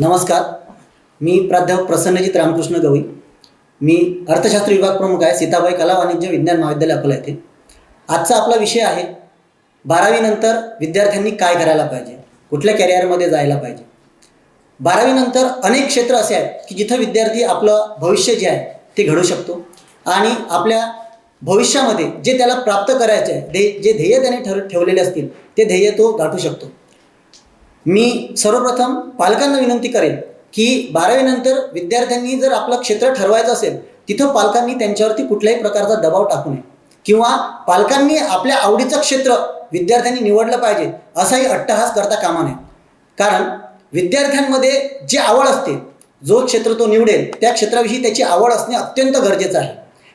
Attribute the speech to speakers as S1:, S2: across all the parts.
S1: नमस्कार. मी प्राध्यापक प्रसन्नजित रामकृष्ण गवई. मी अर्थशास्त्र विभाग प्रमुख आहे सीताबाई कला वाणिज्य विज्ञान महाविद्यालय अकोला येथे. आजचा आपला विषय आहे बारावीनंतर विद्यार्थ्यांनी काय करायला पाहिजे? कुठल्या कॅरियरमध्ये जायला पाहिजे? बारावीनंतर अनेक क्षेत्र असे आहेत की जिथं विद्यार्थी आपलं भविष्य जे आहे ते घडू शकतो. आणि आपल्या भविष्यामध्ये जे त्याला प्राप्त करायचे आहे ध्ये जे ध्येय त्याने ठर ठेवलेले असतील ते ध्येय तो गाठू शकतो. मी सर्वप्रथम पालकांना विनंती करेन की बारावीनंतर विद्यार्थ्यांनी जर आपलं क्षेत्र ठरवायचं असेल तिथं पालकांनी त्यांच्यावरती कुठल्याही प्रकारचा दबाव टाकू नये. किंवा पालकांनी आपल्या आवडीचं क्षेत्र विद्यार्थ्यांनी निवडलं पाहिजे असाही अट्टहास करता कामा नये. कारण विद्यार्थ्यांमध्ये जी आवड असते जो क्षेत्र तो निवडेल त्या क्षेत्राविषयी त्याची आवड असणे अत्यंत गरजेचं आहे.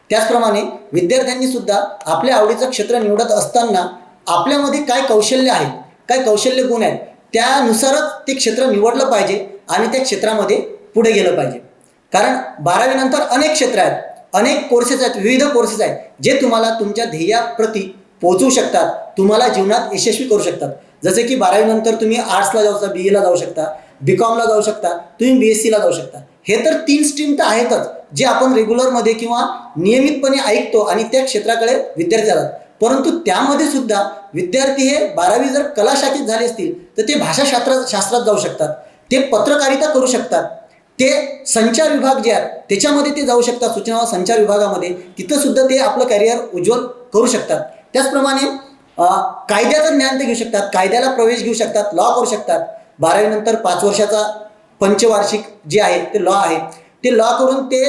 S1: त्याचप्रमाणे विद्यार्थ्यांनी सुद्धा आपल्या आवडीचं क्षेत्र निवडत असताना आपल्यामध्ये काय कौशल्य आहे काय कौशल्य गुण आहेत त्यानुसारच ते क्षेत्र निवडलं पाहिजे आणि त्या क्षेत्रामध्ये पुढे गेलं पाहिजे. कारण बारावीनंतर अनेक क्षेत्र आहेत अनेक कोर्सेस आहेत विविध कोर्सेस आहेत जे तुम्हाला तुमच्या ध्येयाप्रती पोचवू शकतात तुम्हाला जीवनात यशस्वी करू शकतात. जसे की बारावीनंतर तुम्ही आर्ट्सला जाऊ शकता बी एला जाऊ शकता बी कॉमला जाऊ शकता तुम्ही बी एस सीला जाऊ शकता. हे तर तीन स्ट्रीम तर आहेतच जे आपण रेग्युलरमध्ये किंवा नियमितपणे ऐकतो आणि त्या क्षेत्राकडे विद्यार्थी जातात. परंतु त्यामध्ये सुद्धा विद्यार्थी हे बारावी जर कला शाखेत झाले असतील तर ते भाषाशास्त्र शास्त्रात जाऊ शकतात. ते पत्रकारिता करू शकतात. ते संचार विभाग जे आहेत त्याच्यामध्ये ते जाऊ शकतात सूचना संचार विभागामध्ये. तिथं सुद्धा ते आपलं कॅरियर उज्ज्वल करू शकतात. त्याचप्रमाणे कायद्याचं ज्ञान ते घेऊ शकतात. कायद्याला प्रवेश घेऊ शकतात लॉ करू शकतात. बारावीनंतर पाच वर्षाचा पंचवार्षिक जे आहे ते लॉ आहे. ते लॉ करून ते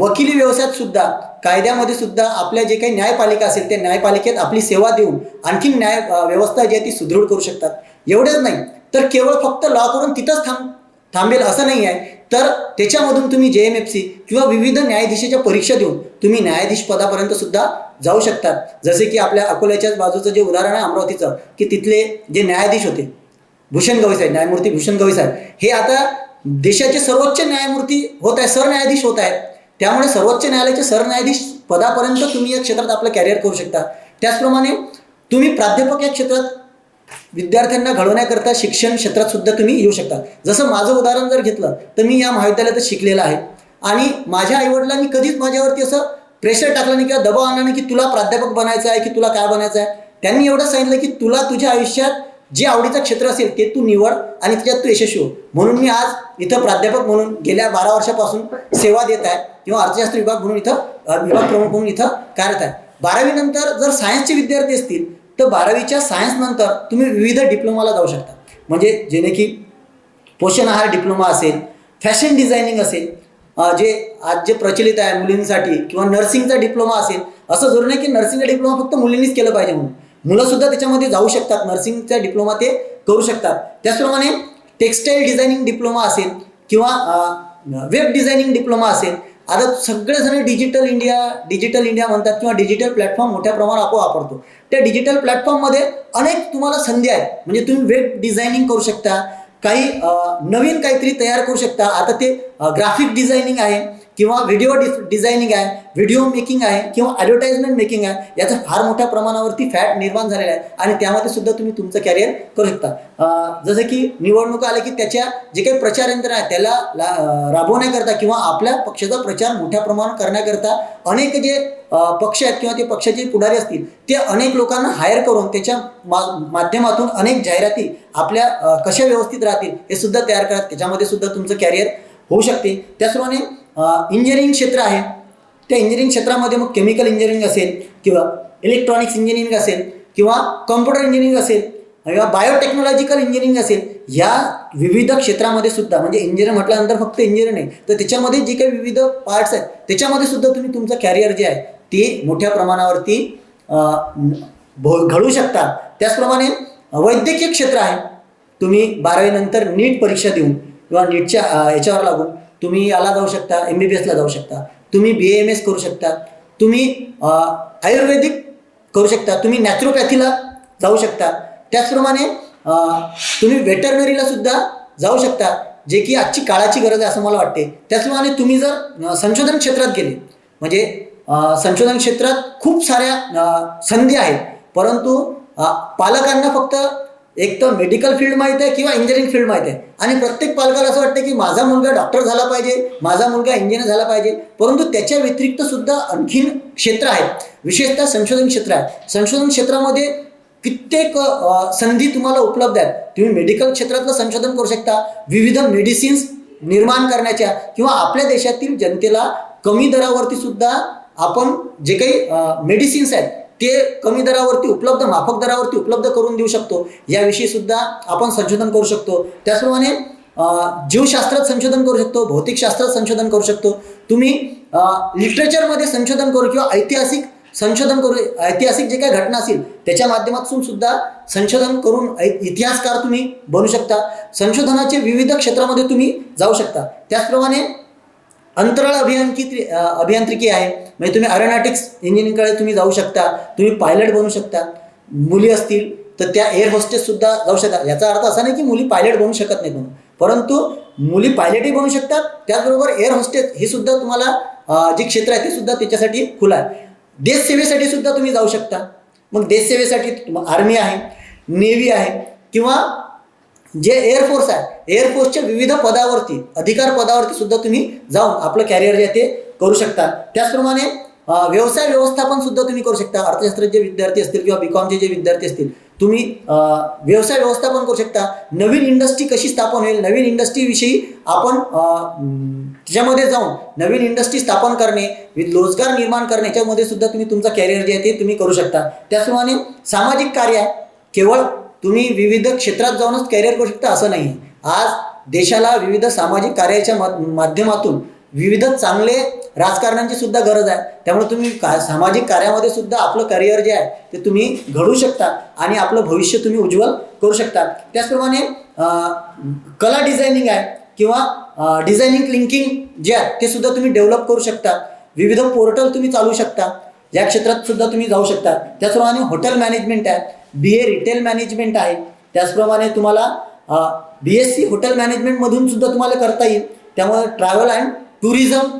S1: वकिली व्यवसायात सुद्धा कायद्यामध्ये सुद्धा आपल्या जे काही न्यायपालिका असेल त्या न्यायपालिकेत आपली सेवा देऊन आणखीन न्याय व्यवस्था जी आहे ती सुदृढ करू शकतात. एवढंच नाही. तर केवळ फक्त लॉ करून तिथंच थांब थांबेल असं नाही आहे. तर त्याच्यामधून तुम्ही जे एम एफ सी किंवा विविध न्यायाधीशाच्या परीक्षा देऊन तुम्ही न्यायाधीश पदापर्यंत सुद्धा जाऊ शकतात. जसे की आपल्या अकोल्याच्याच बाजूचं जे उदाहरण आहे अमरावतीचं की तिथले जे न्यायाधीश होते भूषण गवई साहेब न्यायमूर्ती भूषण गवई साहेब हे आता देशाचे सर्वोच्च न्यायमूर्ती होत आहे सरन्यायाधीश होत आहेत. त्यामुळे सर्वोच्च न्यायालयाचे सरन्यायाधीश पदापर्यंत तुम्ही या क्षेत्रात आपलं कॅरियर करू शकता. त्याचप्रमाणे तुम्ही प्राध्यापक या क्षेत्रात विद्यार्थ्यांना घडवण्याकरता शिक्षण क्षेत्रात सुद्धा तुम्ही येऊ शकता. जसं माझं उदाहरण जर घेतलं तर मी या महाविद्यालयात शिकलेलं आहे. आणि माझ्या आईवडिलांनी कधीच माझ्यावरती असं प्रेशर टाकलं नाही किंवा दबाव आणला नाही की तुला प्राध्यापक बनायचं आहे की तुला काय बनायचं आहे. त्यांनी एवढं सांगितलं की तुला तुझ्या आयुष्यात जे आवडीचं क्षेत्र असेल ते तू निवड आणि त्याच्यात तू यशस्वी हो. म्हणून मी आज इथं प्राध्यापक म्हणून गेल्या बारा वर्षापासून सेवा देत आहे किंवा अर्थशास्त्र विभाग म्हणून इथं विभाग प्रमुख म्हणून इथं कार्यरत आहे. बारावीनंतर जर सायन्सचे विद्यार्थी असतील तर बारावीच्या सायन्स नंतर तुम्ही विविध डिप्लोमाला जाऊ शकता. म्हणजे जेणे की पोषण आहार डिप्लोमा असेल फॅशन डिझायनिंग असेल जे आज जे प्रचलित आहे मुलींसाठी किंवा नर्सिंगचा डिप्लोमा असेल असं जरूर नाही की नर्सिंगचा डिप्लोमा फक्त मुलींनीच केलं पाहिजे म्हणून. मुलं सुद्धा त्याच्यामध्ये जाऊ शकतात नर्सिंगचा डिप्लोमा ते करू शकतात. त्याचप्रमाणे टेक्स्टाईल डिझायनिंग डिप्लोमा असेल किंवा वेब डिझायनिंग डिप्लोमा असेल आता सगळेजण डिजिटल इंडिया डिजिटल इंडिया म्हणतात किंवा डिजिटल प्लॅटफॉर्म मोठ्या प्रमाणात आपण वापरतो. त्या डिजिटल प्लॅटफॉर्ममध्ये अनेक तुम्हाला संधी आहेत. म्हणजे तुम्ही वेब डिझायनिंग करू शकता काही नवीन काहीतरी तयार करू शकता. आता ते ग्राफिक डिझायनिंग आहे. किंवा व्हिडिओ डिझायनिंग आहे व्हिडिओ मेकिंग आहे किंवा ॲडव्हर्टाइजमेंट मेकिंग आहे याचा फार मोठ्या प्रमाणावरती फॅट निर्माण झालेला आहे. आणि त्यामध्ये सुद्धा तुम्ही तुमचं कॅरियर करू शकता. जसं की निवडणुका आल्या की त्याच्या जे काही प्रचार यंत्र आहे त्याला राबवण्याकरता किंवा आपल्या पक्षाचा प्रचार मोठ्या प्रमाणात करण्याकरता अनेक जे पक्ष आहेत किंवा ते पक्षाचे पुढारी असतील ते अनेक लोकांना हायर करून त्याच्या मा माध्यमातून अनेक जाहिराती आपल्या कशा व्यवस्थित राहतील हे सुद्धा तयार करतात. त्याच्यामध्ये सुद्धा तुमचं कॅरियर होऊ शकते. त्याचप्रमाणे इंजिनिअरिंग क्षेत्र आहे. त्या इंजिनिअरिंग क्षेत्रामध्ये मग केमिकल इंजिनिअरिंग असेल किंवा इलेक्ट्रॉनिक्स इंजिनिअरिंग असेल किंवा कॉम्प्युटर इंजिनिअरिंग असेल किंवा बायोटेक्नॉलॉजिकल इंजिनिअरिंग असेल या विविध क्षेत्रामध्ये सुद्धा म्हणजे इंजिनिअर म्हटल्यानंतर फक्त इंजिनिअर नाही तर त्याच्यामध्ये जे काही विविध पार्ट्स आहेत त्याच्यामध्ये सुद्धा तुम्ही तुमचं कॅरियर जे आहे ते मोठ्या प्रमाणावरती भो- घडू शकता त्याचप्रमाणे वैद्यकीय क्षेत्र आहे. तुम्ही बारावीनंतर नीट परीक्षा देऊन किंवा नीटच्या याच्यावर लागून तुम्ही याला जाऊ शकता एम बी बी एसला जाऊ शकता. तुम्ही बी एम एस करू शकता. तुम्ही आयुर्वेदिक करू शकता. तुम्ही नॅचरोपॅथीला जाऊ शकता. त्याचप्रमाणे तुम्ही वेटरनरीला सुद्धा जाऊ शकता जे की आजची काळाची गरज आहे असं मला वाटते. त्याचप्रमाणे तुम्ही जर संशोधन क्षेत्रात गेले म्हणजे संशोधन क्षेत्रात खूप साऱ्या संधी आहेत. परंतु पालकांना फक्त एक तर मेडिकल फील्ड माहीत आहे किंवा इंजिनिअरिंग फील्ड माहीत आहे. आणि प्रत्येक पालकाला असं वाटतं की माझा मुलगा डॉक्टर झाला पाहिजे माझा मुलगा इंजिनियर झाला पाहिजे. परंतु त्याच्या व्यतिरिक्त सुद्धा आणखीन क्षेत्र आहेत. विशेषतः संशोधन क्षेत्र आहे संशोधन क्षेत्रामध्ये कित्येक संधी तुम्हाला उपलब्ध आहेत. तुम्ही मेडिकल क्षेत्रातलं संशोधन करू शकता. विविध मेडिसिन्स निर्माण करण्याच्या किंवा आपल्या देशातील जनतेला कमी दरावरती सुद्धा आपण जे काही मेडिसिन्स आहेत ते कमी दरावरती उपलब्ध माफक दरावरती उपलब्ध करून देऊ शकतो. याविषयी सुद्धा आपण संशोधन करू शकतो. त्याचप्रमाणे जीवशास्त्रात संशोधन करू शकतो भौतिकशास्त्रात संशोधन करू शकतो. तुम्ही लिटरेचरमध्ये संशोधन करू किंवा ऐतिहासिक संशोधन करू ऐतिहासिक जे काही घटना असतील त्याच्या माध्यमातून सुद्धा संशोधन करून ऐ- इतिहासकार तुम्ही बनू शकता. संशोधनाचे विविध क्षेत्रामध्ये तुम्ही जाऊ शकता. त्याचप्रमाणे अंतराळ अभियांत्रिकी अभियांत्रिकी आहे. म्हणजे तुम्ही अरोनॉटिक्स इंजिनिअरिंगकडे तुम्ही जाऊ शकता. तुम्ही पायलट बनू शकता. मुली असतील तर त्या एअर होस्टेस सुद्धा जाऊ शकतात. याचा अर्थ असा नाही की मुली पायलट बनू शकत नाही म्हणून. परंतु मुली पायलटही बनू शकतात. त्याचबरोबर एअर होस्टेस हे सुद्धा तुम्हाला जे क्षेत्र आहे ते सुद्धा त्याच्यासाठी खुलं आहे. देशसेवेसाठी सुद्धा तुम्ही जाऊ शकता. मग देशसेवेसाठी आर्मी आहे नेव्ही आहे किंवा जे एअरफोर्स आहे एअरफोर्सच्या विविध पदावरती अधिकार पदावरती सुद्धा तुम्ही जाऊन आपलं कॅरियर जे ते करू शकता. त्याचप्रमाणे व्यवसाय व्यवस्थापन सुद्धा तुम्ही करू शकता. अर्थशास्त्राचे विद्यार्थी असतील किंवा बी कॉमचे जे विद्यार्थी असतील तुम्ही व्यवसाय व्यवस्थापन करू शकता. नवीन इंडस्ट्री कशी स्थापन होईल? नवीन इंडस्ट्रीविषयी आपण त्याच्यामध्ये जाऊन नवीन इंडस्ट्री स्थापन करणे रोजगार निर्माण करणे याच्यामध्ये सुद्धा तुम्ही तुमचा कॅरियर जे आहे ते तुम्ही करू शकता. त्याचप्रमाणे सामाजिक कार्य आहे. केवळ तुम्ही विविध क्षेत्रात जाऊनच कॅरियर करू शकता असं नाही. आज देशाला विविध सामाजिक कार्याच्या माध्यमातून विविध चांगले राजकारण्यांची सुद्धा गरज आहे. त्यामुळे तुम्ही का सामाजिक कार्यामध्ये सुद्धा आपलं करिअर जे आहे ते तुम्ही घडू शकता आणि आपलं भविष्य तुम्ही उज्ज्वल करू शकता. त्याचप्रमाणे कला डिझायनिंग आहे किंवा डिझायनिंग लिंकिंग जे आहे ते सुद्धा तुम्ही डेव्हलप करू शकता. विविध पोर्टल तुम्ही चालू शकता. या क्षेत्रात सुद्धा तुम्ही जाऊ शकता. त्याचप्रमाणे हॉटेल मॅनेजमेंट आहे. बी ए रिटेल मॅनेजमेंट आहे. त्याचप्रमाणे तुम्हाला बी एस सी हॉटेल मॅनेजमेंटमधून सुद्धा तुम्हाला करता येईल. त्यामुळे ट्रॅव्हल अँड टुरिझम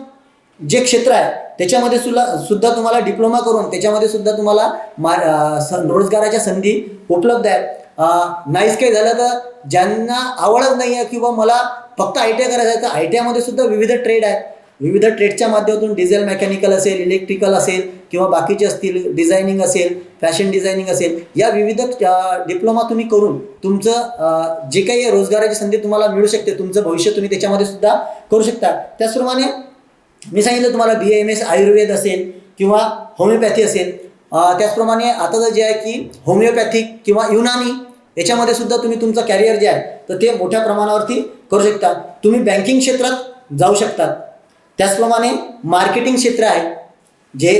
S1: जे क्षेत्र आहे त्याच्यामध्ये सुद्धा सुद्धा तुम्हाला डिप्लोमा करून त्याच्यामध्ये सुद्धा तुम्हाला मा स- रोजगाराच्या संधी उपलब्ध आहेत. नाहीच काही झालं तर ज्यांना आवडत नाही आहे किंवा मला फक्त आय टी आय करायचं आहे तर आय टी आयमध्ये सुद्धा विविध ट्रेड आहेत. विविध ट्रेडच्या माध्यमातून डिझेल मेकॅनिकल असेल इलेक्ट्रिकल असेल किंवा बाकीचे असतील डिझायनिंग असेल फॅशन डिझायनिंग असेल या विविध डिप्लोमा तुम्ही करून तुमचं जे काही रोजगाराची संधी तुम्हाला मिळू शकते तुमचं भविष्य तुम्ही त्याच्यामध्ये सुद्धा करू शकता. त्याचप्रमाणे मी सांगितलं तुम्हाला बी एम एस आयुर्वेद असेल किंवा होमिओपॅथी असेल. त्याचप्रमाणे आता जे आहे की होमिओपॅथिक किंवा युनानी याच्यामध्ये सुद्धा तुम्ही तुमचं कॅरियर जे आहे तर ते मोठ्या प्रमाणावरती करू शकता. तुम्ही बँकिंग क्षेत्रात जाऊ शकतात त्याचप्रमाणे मार्केटिंग क्षेत्र आहे जे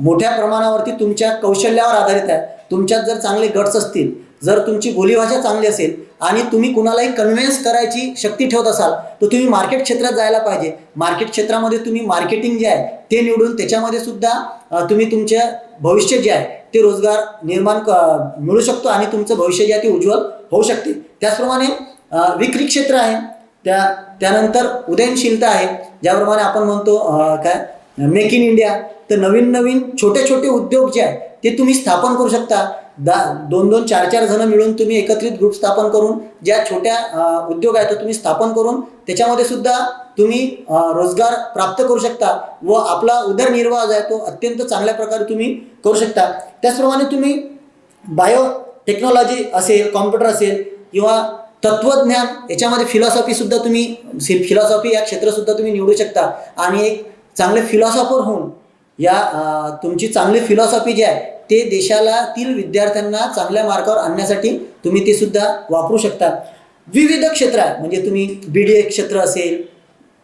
S1: मोठ्या प्रमाणावरती तुमच्या कौशल्यावर आधारित आहे. तुमच्यात जर चांगले गट्स असतील जर तुमची बोलीभाषा चांगली असेल आणि तुम्ही कुणालाही कन्व्हिन्स करायची शक्ती ठेवत असाल तर तुम्ही मार्केट क्षेत्रात जायला पाहिजे. मार्केट क्षेत्रामध्ये तुम्ही मार्केटिंग जे आहे ते निवडून त्याच्यामध्ये सुद्धा तुम्ही तुमचे भविष्य जे आहे ते रोजगार निर्माण क- मिळू शकतो आणि तुमचं भविष्य जे आहे ते उज्ज्वल होऊ शकते. त्याचप्रमाणे विक्री क्षेत्र आहे. त्या त्यानंतर उदयनशीलता आहे ज्याप्रमाणे आपण म्हणतो काय मेक इन इंडिया. तर नवीन नवीन छोटे छोटे उद्योग जे आहे ते तुम्ही स्थापन करू शकता. दा दोन दोन चार चार जण मिळून तुम्ही एकत्रित ग्रुप स्थापन करून ज्या छोट्या उद्योग आहेत तुम्ही स्थापन करून त्याच्यामध्ये सुद्धा तुम्ही रोजगार प्राप्त करू शकता व आपला उदरनिर्वाह जो आहे तो अत्यंत चांगल्या प्रकारे तुम्ही करू शकता. त्याचप्रमाणे तुम्ही बायोटेक्नॉलॉजी असेल कॉम्प्युटर असेल किंवा तत्वज्ञान याच्यामध्ये फिलॉसॉफी सुद्धा तुम्ही फिलॉसॉफी या क्षेत्रसुद्धा तुम्ही निवडू शकता. आणि एक चांगले फिलॉसॉफर होऊन या तुमची चांगली फिलॉसॉफी जी आहे ते देशाला तील विद्यार्थ्यांना चांगल्या मार्गावर आणण्यासाठी तुम्ही ते सुद्धा वापरू शकता. विविध क्षेत्र आहे म्हणजे तुम्ही बी डी ए क्षेत्र असेल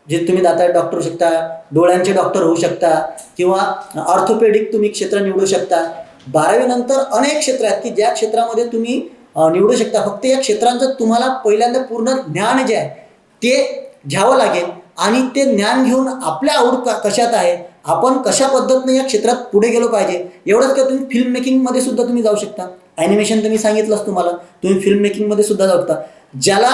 S1: जे तुम्ही दाता डॉक्टर होऊ शकता डोळ्यांचे डॉक्टर होऊ शकता किंवा ऑर्थोपेडिक तुम्ही क्षेत्र निवडू शकता. बारावीनंतर अनेक क्षेत्र आहेत की ज्या क्षेत्रामध्ये तुम्ही निवडू शकता. फक्त या क्षेत्रांचं तुम्हाला पहिल्यांदा पूर्ण ज्ञान जे आहे ते घ्यावं लागेल आणि ते ज्ञान घेऊन आपल्या आवड कशात आहे आपण कशा पद्धतीने या क्षेत्रात पुढे गेलो पाहिजे एवढंच का तुम्ही फिल्म मेकिंगमध्ये सुद्धा तुम्ही जाऊ शकता. ॲनिमेशन तर मी सांगितलंच तुम्हाला तुम्ही फिल्म मेकिंगमध्ये सुद्धा जाऊ शकता. ज्याला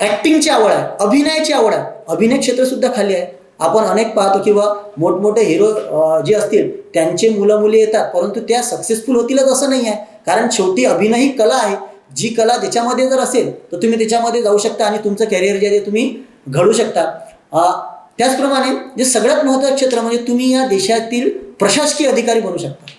S1: ॲक्टिंगची आवड आहे अभिनयाची आवड आहे अभिनय क्षेत्रसुद्धा खाली आहे. आपण अनेक पाहतो किंवा मोठमोठे हिरो जे असतील त्यांचे मुलं मुली येतात परंतु त्या सक्सेसफुल होतीलच असं नाही आहे. कारण शेवटी अभिनय ही कला आहे. जी कला त्याच्यामध्ये जर असेल तर तुम्ही त्याच्यामध्ये जाऊ शकता आणि तुमचं कॅरियर जे आहे ते तुम्ही घडू शकता. त्याचप्रमाणे जे सगळ्यात महत्त्वाचं क्षेत्र म्हणजे तुम्ही या देशातील प्रशासकीय अधिकारी बनू शकता.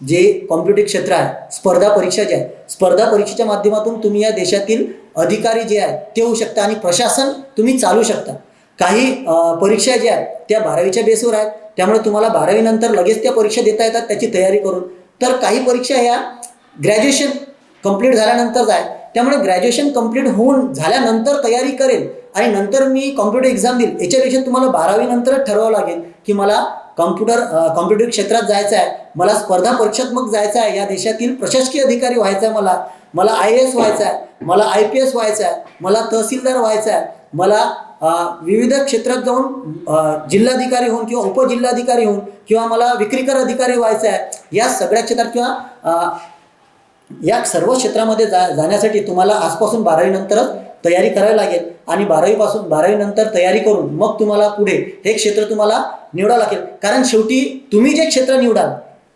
S1: जे कॉम्पिटेटिव्ह क्षेत्र आहे स्पर्धा परीक्षा जे आहे स्पर्धा परीक्षेच्या माध्यमातून तुम्ही या देशातील अधिकारी जे आहेत ते होऊ शकता आणि प्रशासन तुम्ही चालू शकता. काही परीक्षा ज्या आहेत त्या बारावीच्या बेसवर आहेत. त्यामुळे तुम्हाला बारावीनंतर लगेच त्या परीक्षा देता येतात त्याची तयारी करून. तर काही परीक्षा ह्या ग्रॅज्युएशन कंप्लीट झाल्यानंतरच आहे त्यामुळे ग्रॅज्युएशन कंप्लीट होऊन झाल्यानंतर तयारी करेल आणि नंतर मी कॉम्प्युटर एक्झाम देईल. याच्यापेक्षा तुम्हाला बारावीनंतर ठरवावं लागेल की मला कॉम्प्युटर कॉम्प्युटर क्षेत्रात जायचं आहे मला स्पर्धा परीक्षात्मक जायचं आहे या देशातील प्रशासकीय अधिकारी व्हायचं आहे मला. मला आय एस व्हायचं आहे मला आय पी एस व्हायचं आहे मला तहसीलदार व्हायचं आहे मला विविध क्षेत्रात जाऊन जिल्हाधिकारी होऊन किंवा उपजिल्हाधिकारी होऊन किंवा मला विक्रीकर अधिकारी व्हायचं आहे या सगळ्या क्षेत्रात किंवा या सर्व क्षेत्रामध्ये जा जाण्यासाठी तुम्हाला आजपासून बारावीनंतरच तयारी करावी लागेल. आणि बारावीपासून बारावीनंतर तयारी करून मग तुम्हाला पुढे हे क्षेत्र तुम्हाला निवडावं लागेल. कारण शेवटी तुम्ही जे क्षेत्र निवडाल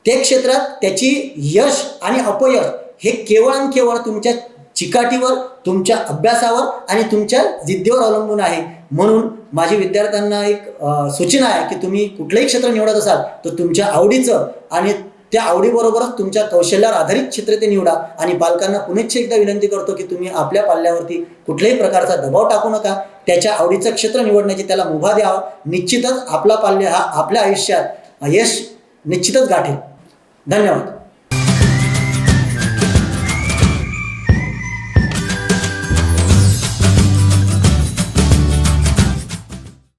S1: ते क्षेत्रात त्याची यश आणि अपयश हे केवळ आणि केवळ तुमच्या चिकाटीवर तुमच्या अभ्यासावर आणि तुमच्या जिद्दीवर अवलंबून आहे. म्हणून माझी विद्यार्थ्यांना एक सूचना आहे की तुम्ही कुठलंही क्षेत्र निवडत असाल तर तुमच्या आवडीचं आणि त्या आवडीबरोबरच तुमच्या कौशल्यावर आधारित क्षेत्र ते निवडा आणि पालकांना पुनश्च एकदा विनंती करतो की तुम्ही आपल्या पाल्यावरती कुठल्याही प्रकारचा दबाव टाकू नका. त्याच्या आवडीचं क्षेत्र निवडण्याची त्याला मुभा द्यावा. निश्चितच आपला पाल्य हा आपल्या आयुष्यात यश निश्चितच गाठेल. धन्यवाद.